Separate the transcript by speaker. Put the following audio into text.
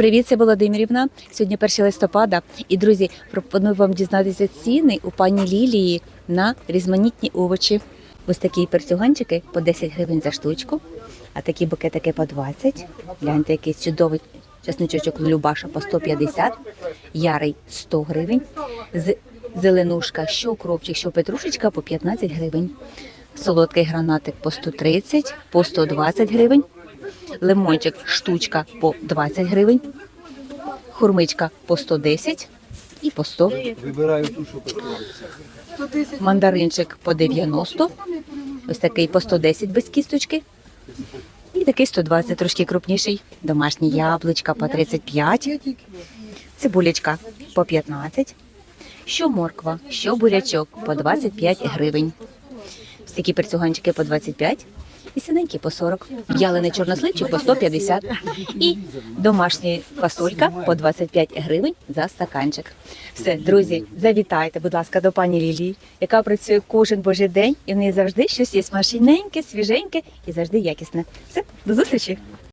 Speaker 1: Привіт, це Володимирівна. Сьогодні 1 листопада. І друзі, пропоную вам дізнатися ціни у пані Лілії на різноманітні овочі. Ось такі перцюганчики по 10 гривень за штучку, а такі букетики по 20. Гляньте, якийсь чудовий часничочок Любаша по 150, ярий 100 гривень. З зеленушка, що укропчик, що петрушечка по 15 гривень. Солодкий гранатик по 130, по 120 гривень. Лимончик штучка по 20 гривень, хурмичка по 110 і по 100.
Speaker 2: Вибираю ту, що подобається.
Speaker 1: Мандаринчик по 90, ось такий по 110 без кісточки. І такий 120, трошки крупніший. Домашні яблучка по 35, цибулечка по 15, що морква, що бурячок по 25 гривень. Ось такі перцюганчики по 25 і синенькі по 40. В'ялений чорносливчик по 150 і домашня фасолька по 25 гривень за стаканчик. Все, друзі, завітайте, будь ласка, до пані Лілії, яка працює кожен божий день, і в неї завжди щось є смачненьке, свіженьке і завжди якісне. Все, до зустрічі!